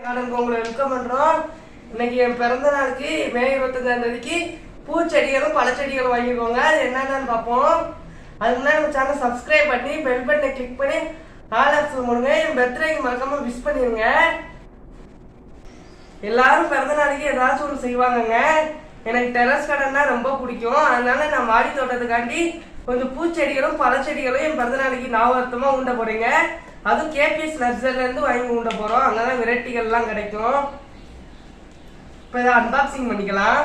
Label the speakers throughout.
Speaker 1: கார்டனுக்கு உங்களை வெல்கம் பண்றோம். இன்னைக்கு என் பிறந்த நாளுக்கு மே இருபத்தஞ்சாம் தேதிக்கு பூச்செடிகளும் பழச்செடிகளும் வாங்கிக்கோங்க. அது என்னென்னு பார்ப்போம். அதுக்கு முன்னாடி நம்ம சேனல் சப்ஸ்கிரைப் பண்ணி பெல் பட்டனை கிளிக் பண்ணி ஆல் ஆப்ஷன் கொடுங்க என் பர்த்டேக்கு மறக்காம விஷ் பண்ணிருங்க. எல்லாரும் பிறந்த நாளைக்கு ஏதாச்சும் ஒன்று செய்வாங்கங்க. எனக்கு டெரஸ் கார்டன்னா ரொம்ப பிடிக்கும். அதனால நான் மாடி தோட்டத்துக்காண்டி கொஞ்சம் பூச்செடிகளும் பழச்செடிகளும் என் பிறந்த நாளைக்கு ஞாபகத்தமா உண்ட போறீங்க. அதுவும் கேபிஎஸ் நர்சரிலேருந்து வாங்கி உண்ட அங்கே தான் வெரைட்டிகள்லாம் கிடைக்கும். இப்போ இதை அன்பாக்சிங் பண்ணிக்கலாம்.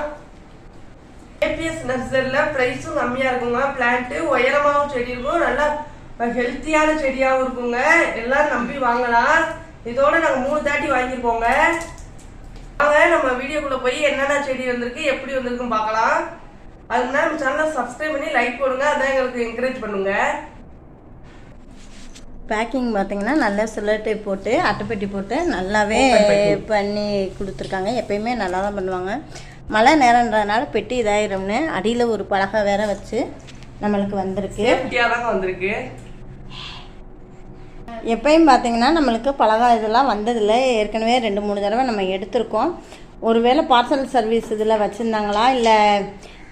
Speaker 1: கேபிஎஸ் நர்சரியில் ப்ரைஸும் கம்மியாக இருக்குங்க. பிளான்ட்டு உயரமாகவும் செடி இருக்கும். நல்லா ஹெல்த்தியான செடியாகவும் இருக்குங்க. எல்லாம் நம்பி வாங்கலாம். இதோட நாங்கள் மூணு தாட்டி வாங்கியிருக்கோங்க. வாங்க நம்ம வீடியோக்குள்ளே போய் என்னென்ன செடி வந்திருக்கு எப்படி வந்திருக்குன்னு பார்க்கலாம். அதுக்கு நம்ம சேனலை சப்ஸ்கிரைப் பண்ணி லைக் போடுங்க. அதான் எங்களுக்கு என்கரேஜ் பண்ணுங்கள்
Speaker 2: பேக்கிங் பார்த்தீங்கன்னா நல்லா சிலட்டை போட்டு அட்டைப்பெட்டி போட்டு நல்லாவே. பண்ணி கொடுத்துருக்காங்க. எப்பயுமே நல்லா தான் பண்ணுவாங்க. மழை நேரன்றதுனால பெட்டி இதாயிரும்னு அடியில் ஒரு பலகை வேற வச்சு நம்மளுக்கு வந்திருக்கு.
Speaker 1: வந்திருக்கு.
Speaker 2: எப்பயும் பார்த்தீங்கன்னா நம்மளுக்கு பலகா இதெல்லாம் வந்ததில்லை. ஏற்கனவே ரெண்டு மூணு தடவை நம்ம எடுத்திருக்கோம். ஒருவேளை பார்சல் சர்வீஸ் இதில் வச்சுருந்தாங்களா? இல்லை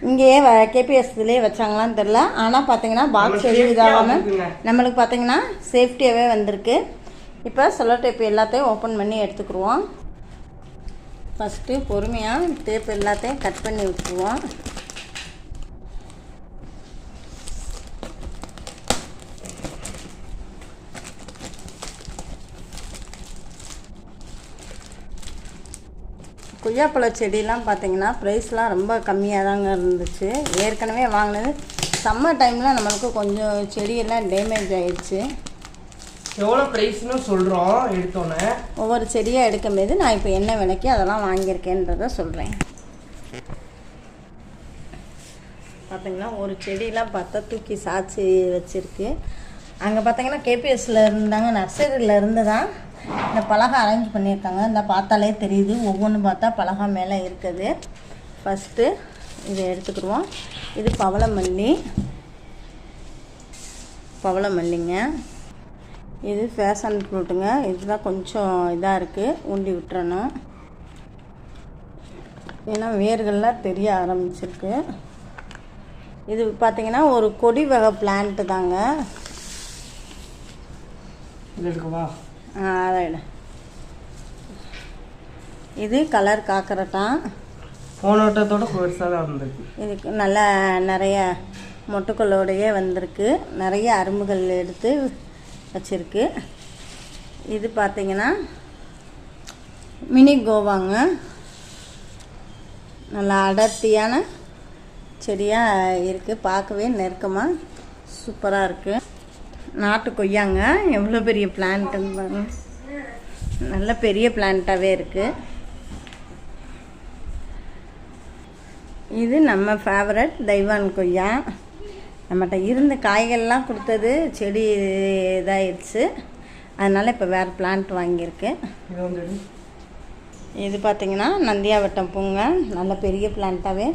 Speaker 2: இங்கேயே கேபிஎஸ் இதுலேயே வச்சாங்களான்னு தெரில ஆனால் பார்த்தீங்கன்னா பாக்ஸ் எதுவும் இதாகாமல். நம்மளுக்கு பார்த்தீங்கன்னா சேஃப்டியாகவே வந்திருக்கு. இப்போ செல்லோ டேப் எல்லாத்தையும் ஓப்பன் பண்ணி எடுத்துக்கிருவோம். ஃபஸ்ட்டு பொறுமையாக டேப் எல்லாத்தையும் கட் பண்ணி விட்டுருவோம். கொய்யாப்பழ செடியெலாம் பார்த்தீங்கன்னா ப்ரைஸ்லாம் ரொம்ப கம்மியாக தாங்க இருந்துச்சு. ஏற்கனவே வாங்கினது. சம்மர் டைமில் நம்மளுக்கு கொஞ்சம் செடியெல்லாம் டேமேஜ் ஆயிடுச்சு
Speaker 1: எவ்வளோ ப்ரைஸ்னு சொல்கிறோம் எடுத்தோன்னே.
Speaker 2: ஒவ்வொரு செடியாக எடுக்கும்போது நான் இப்போ என்ன விலைக்கு அதெல்லாம் வாங்கியிருக்கேன்றத சொல்கிறேன் பார்த்தீங்கன்னா ஒரு செடியெலாம் பார்த்தா தூக்கி சாய்ச்சி வச்சுருக்கு. அங்கே பார்த்தீங்கன்னா கேபிஎஸ்சில் இருந்தாங்க நர்சரியில் இருந்து தான். இந்த பலகை அரேஞ்ச் பண்ணியிருக்காங்க. இந்த பார்த்தாலே தெரியுது. ஒவ்வொன்று பார்த்தா பலகா மேலே இருக்குது. ஃபஸ்ட்டு இதை எடுத்துக்கிடுவோம். இது பவளமல்லி. பவளமல்லிங்க. இது ஃபேஷன் ஃப்ரூட்டுங்க இதுதான் கொஞ்சம் இதாக இருக்குது ஊண்டி விட்டுறணும். ஏன்னா வேர்கள்லாம் தெரிய ஆரம்பிச்சிருக்கு. இது பார்த்திங்கன்னா ஒரு கொடி வகை பிளான்ட்டு தாங்க.
Speaker 1: இது
Speaker 2: கலர் காக்கரட்டான்
Speaker 1: போன வட்டத்தோட பெருசாக தான் வந்திருக்கு.
Speaker 2: இதுக்கு நல்லா நிறைய மொட்டுக்களோடையே வந்திருக்கு. நிறைய அரும்புகள் எடுத்து வச்சிருக்கு. இது பார்த்தீங்கன்னா மினி கோவாங்க. நல்லா அடர்த்தியான செடியாக இருக்குது பார்க்கவே நெருக்கமாக சூப்பராக இருக்குது நாட்டு கொய்யாங்க. எவ்வளோ பெரிய பிளான்ட்டுன்னு பாருங்க. நல்ல பெரிய பிளான்ட்டாகவே இருக்குது இது நம்ம ஃபேவரட் தைவான் கொய்யா. நம்மகிட்ட இருந்த காய்கள்லாம் கொடுத்தது செடி இதாகிடுச்சு அதனால் இப்போ வேறு பிளான்ட் வாங்கியிருக்கு.
Speaker 1: இது பார்த்திங்கன்னா
Speaker 2: நந்தியா பார்த்திங்கன்னா நந்தியாவட்டம் பூங்க. நல்ல பெரிய பிளான்ட்டாகவே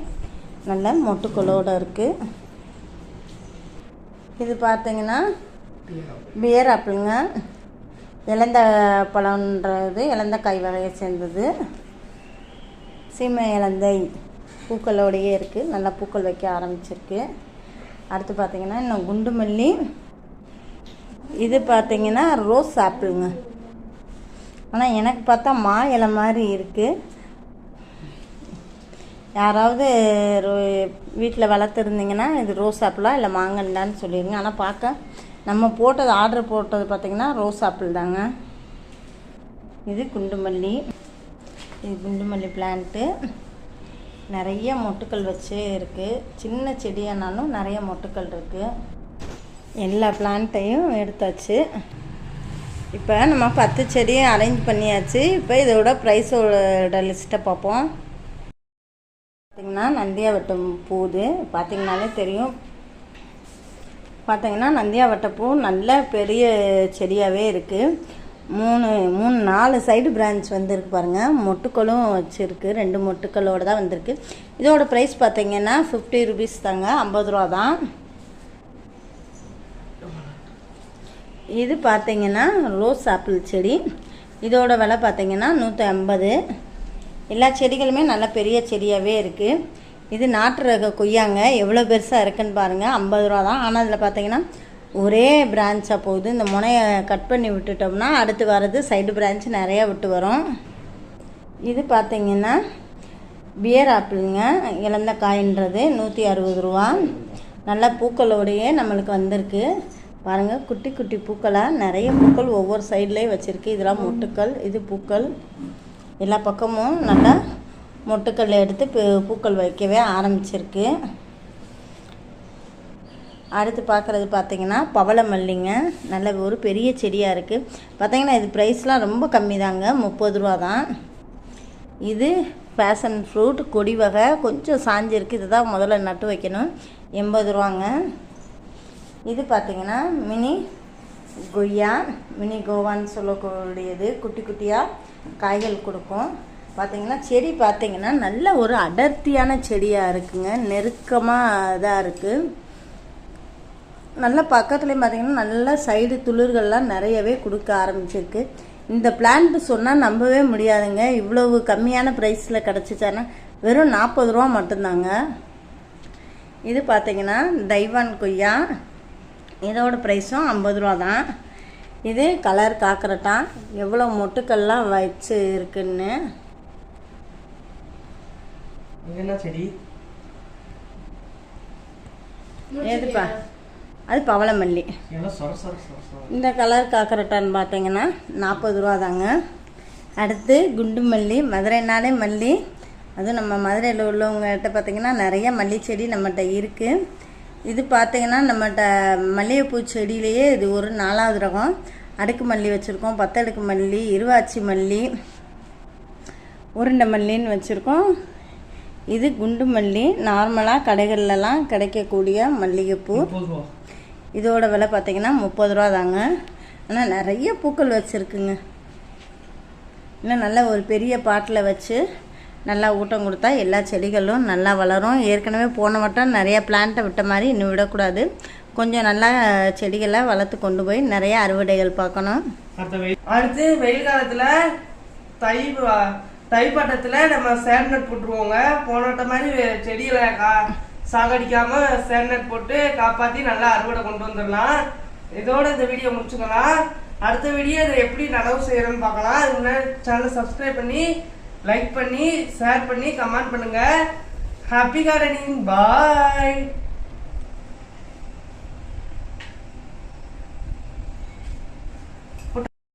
Speaker 2: நல்ல மொட்டுக்களோடு இருக்குது இது பார்த்திங்கன்னா பியர் ஆப்பிளுங்க. இளந்த பழம்ன்றது இளந்த வகையை சேர்ந்தது. சீமை இலந்தை பூக்களோடையே இருக்குது நல்லா பூக்கள் வைக்க ஆரம்பிச்சிருக்கு. அடுத்து பார்த்தீங்கன்னா இன்னும் குண்டு மல்லி. இது பார்த்தீங்கன்னா ரோஸ் ஆப்பிளுங்க. ஆனால் எனக்கு பார்த்தா மா இலை மாதிரி இருக்குது யாராவது வீட்டில் வளர்த்துருந்தீங்கன்னா இது ரோஸ் ஆப்பிளா இல்லை மாங்கண்டான்னு சொல்லிடுங்க ஆனால் பார்க்க நம்ம போட்டது ஆர்டர் போட்டது பார்த்திங்கன்னா ரோஸ் ஆப்பிள் தாங்க. இது குண்டுமல்லி. இது குண்டுமல்லி பிளான்ட்டு நிறைய மொட்டுக்கள் வச்சு இருக்குது சின்ன செடியானாலும் நிறைய மொட்டுக்கள் இருக்குது எல்லா பிளான்ட்டையும் எடுத்தாச்சு. இப்போ நம்ம பத்து செடியை அரேஞ்ச் பண்ணியாச்சு. இப்போ இதோட ப்ரைஸோட லிஸ்ட்டை பார்ப்போம். பார்த்திங்கன்னா நந்தியாவட்டம் பூது. பார்த்திங்கனாலே தெரியும். பார்த்தீங்கன்னா நந்தியாவட்டப்பூ நல்ல பெரிய செடியாகவே இருக்குது மூணு மூணு நாலு சைடு பிரான்ச் வந்திருக்கு பாருங்கள் மொட்டுக்களும் வச்சுருக்கு. ரெண்டு மொட்டுக்களோடு தான் வந்திருக்கு. இதோட ப்ரைஸ் பார்த்தீங்கன்னா ஃபிஃப்டி ருபீஸ் தாங்க. ஐம்பது ரூபா தான். இது பார்த்தீங்கன்னா ரோஸ் ஆப்பிள் செடி. இதோட விலை பார்த்தீங்கன்னா நூற்றி ஐம்பது. எல்லா செடிகளுமே நல்ல பெரிய செடியாகவே இருக்குது இது நாட்டு ரக கொய்யாங்க. எவ்வளோ பெருசாக இருக்குன்னு பாருங்கள் ஐம்பது ரூபா தான். ஆனால் அதில் பார்த்தீங்கன்னா ஒரே பிரான்ச்சாக போகுது. இந்த முனையை கட் பண்ணி விட்டுட்டோம்னா அடுத்து வர்றது சைடு பிரான்ச் நிறையா விட்டு வரும். இது பார்த்தீங்கன்னா பியர் ஆப்பிளுங்க இழந்த காயின்றது நூற்றி அறுபது ரூபா. நல்லா பூக்களோடையே நம்மளுக்கு வந்திருக்கு. பாருங்கள் குட்டி குட்டி பூக்களாக நிறைய பூக்கள் ஒவ்வொரு சைட்லேயும் வச்சுருக்கு. இதெல்லாம் மொட்டுக்கள் இது பூக்கள். எல்லா பக்கமும் நல்லா மொட்டுக்கல் எடுத்து பூக்கள் வைக்கவே ஆரம்பிச்சிருக்கு. அடுத்து பார்க்குறது பார்த்திங்கன்னா பவள மல்லிங்க நல்ல ஒரு பெரிய செடியாக இருக்குது பார்த்தீங்கன்னா இது ப்ரைஸ்லாம் ரொம்ப கம்மி தாங்க முப்பது ரூபா தான். இது பேஷன் ஃப்ரூட் கொடி வகை. கொஞ்சம் சாஞ்சிருக்கு. இது தான் முதல்ல நட்டு வைக்கணும். எண்பது ரூபாங்க. இது பார்த்திங்கன்னா மினி கொய்யா மினி கோவான்னு சொல்லக்கூடியது. குட்டி குட்டியாக காய்கள் கொடுக்கும். பார்த்தீங்கன்னா செடி பார்த்தீங்கன்னா நல்ல ஒரு அடர்த்தியான செடியாக இருக்குங்க. நெருக்கமாக இதாக இருக்குது நல்லா பக்கத்துலேயும் பார்த்தீங்கன்னா நல்லா சைடு துளிர்கள்லாம் நிறையவே கொடுக்க ஆரம்பிச்சிருக்கு. இந்த பிளான்ட்டு சொன்னால் நம்பவே முடியாதுங்க. இவ்வளவு கம்மியான ப்ரைஸில் கிடச்சிச்சானா வெறும் நாற்பது ரூபா மட்டும்தாங்க. இது பார்த்தீங்கன்னா தைவான் கொய்யா. இதோட ப்ரைஸும் ஐம்பது ரூபா தான். இது கலர் காக்கரட்டான் எவ்வளோ மொட்டுக்கள்லாம் வச்சு இருக்குன்னு.
Speaker 1: என்ன செடி.
Speaker 2: ஏதுப்பா அது பவளமல்லி.
Speaker 1: எல்லாம் சொர சொர சொர சொர.
Speaker 2: இந்த கலர் காக்கரட்டான்னு பார்த்தீங்கன்னா நாற்பது ரூபா தாங்க. அடுத்து குண்டு மல்லி மதுரைனாலே மல்லி. அதுவும் நம்ம மதுரையில் உள்ளவங்ககிட்ட பார்த்தீங்கன்னா நிறைய மல்லி செடி நம்மகிட்ட இருக்குது இது பார்த்தீங்கன்னா நம்மகிட்ட மல்லிகைப்பூ செடியிலேயே இது ஒரு நாலாவது ரகம். அடுக்கு மல்லி வச்சுருக்கோம் பத்தடுக்கு மல்லி இருவாச்சி மல்லி உருண்டை மல்லின்னு வச்சுருக்கோம். இது குண்டு மல்லி நார்மலாக கடைகள்லலாம் கிடைக்கக்கூடிய மல்லிகைப்பூ. இதோட விலை பார்த்தீங்கன்னா முப்பது ரூபா தாங்க. ஆனால் நிறைய பூக்கள் வச்சுருக்குங்க. இன்னும் நல்ல ஒரு பெரிய பாட்டில் வச்சு நல்லா ஊட்டம் கொடுத்தா எல்லா செடிகளும் நல்லா வளரும். ஏற்கனவே போன வட்டம் நிறைய பிளான்ட்டை விட்ட மாதிரி இன்னும் விடக்கூடாது. கொஞ்சம் நல்லா செடிகளை வளர்த்து கொண்டு போய் நிறைய அறுவடைகள் பார்க்கணும்.
Speaker 1: அடுத்து வெயில் காலத்துல தை தைப்பட்டத்தில் நம்ம சேட்நட் போட்டுருவோங்க. போனோட்ட மாதிரி செடிகளை கா சாகடிக்காம சேட்நட் போட்டு காப்பாற்றி நல்லா அறுவடை கொண்டு வந்துடலாம். இதோட இந்த வீடியோ முடிச்சுக்கலாம். அடுத்த வீடியோ இதை எப்படி நடவு செய்கிறேன்னு பார்க்கலாம். இது முன்னாடி சேனலை சப்ஸ்கிரைப் பண்ணி லைக் பண்ணி ஷேர் பண்ணி கமெண்ட் பண்ணுங்கள் ஹாப்பி கார்டனிங் பாய்